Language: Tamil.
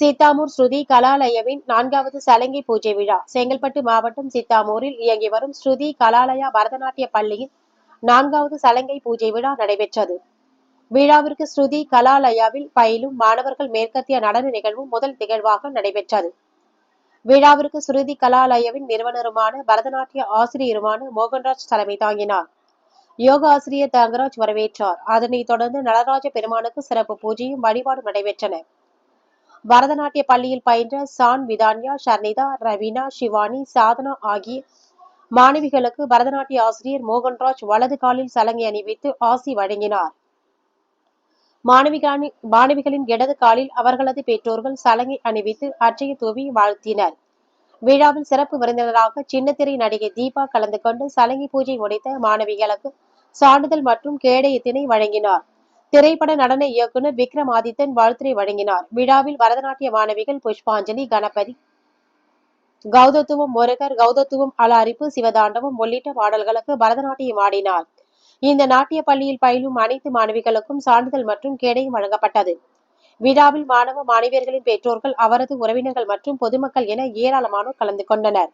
சித்தாமூர் ஸ்ருதி கலாலயவின் நான்காவது சலங்கை பூஜை விழா. செங்கல்பட்டு மாவட்டம் சித்தாமூரில் இயங்கி வரும் ஸ்ருதி கலாலயா பரதநாட்டிய பள்ளியின் நான்காவது சலங்கை பூஜை விழா நடைபெற்றது. விழாவிற்கு ஸ்ருதி கலாலயாவில் பயிலும் மாணவர்கள் மேற்கத்திய நடன நிகழ்வும் முதல் நிகழ்வாக நடைபெற்றது. விழாவிற்கு ஸ்ருதி கலாலயாவின் நிறுவனருமான பரதநாட்டிய ஆசிரியருமான மோகன்ராஜ் தலைமை தாங்கினார். யோக ஆசிரியர் தங்கராஜ் வரவேற்றார். அதனைத் தொடர்ந்து நடராஜ பெருமானுக்கு சிறப்பு பூஜையும் வழிபாடும் நடைபெற்றன. பரதநாட்டிய பள்ளியில் பயின்ற சான் விதான்யா ஷர்னிதா ரவீனா சிவானி சாதனா ஆகிய மாணவிகளுக்கு பரதநாட்டிய ஆசிரியர் மோகன்ராஜ் வலது காலில் சலங்கை அணிவித்து ஆசி வழங்கினார். மாணவிகளின் மாணவிகளின் இடது காலில் அவர்களது பெற்றோர்கள் சலங்கை அணிவித்து அச்சய தூவி வாழ்த்தினர். விழாவில் சிறப்பு விருந்தினராக சின்னத்திரை நடிகை தீபா கலந்து கொண்டு சலங்கை பூஜை முடித்த மாணவிகளுக்கு சான்றிதழ் மற்றும் கேடயத்தினை வழங்கினார். திரைப்பட நடன இயக்குனர் விக்ரமாதித்தன் வாழ்த்துரை வழங்கினார். விழாவில் பரதநாட்டிய மாணவிகள் புஷ்பாஞ்சலி கணபதி கௌதத்துவம் முருகர் கௌதத்துவம் அலாரிப்பு சிவதாண்டவம் உள்ளிட்ட பாடல்களுக்கு பரதநாட்டியம் ஆடினார். இந்த நாட்டிய பள்ளியில் பயிலும் அனைத்து மாணவிகளுக்கும் சான்றிதழ் மற்றும் கேடயம் வழங்கப்பட்டது. விழாவில் மாணவ மாணவியர்களின் பெற்றோர்கள் அவரது உறவினர்கள் மற்றும் பொதுமக்கள் என ஏராளமானோர் கலந்து கொண்டனர்.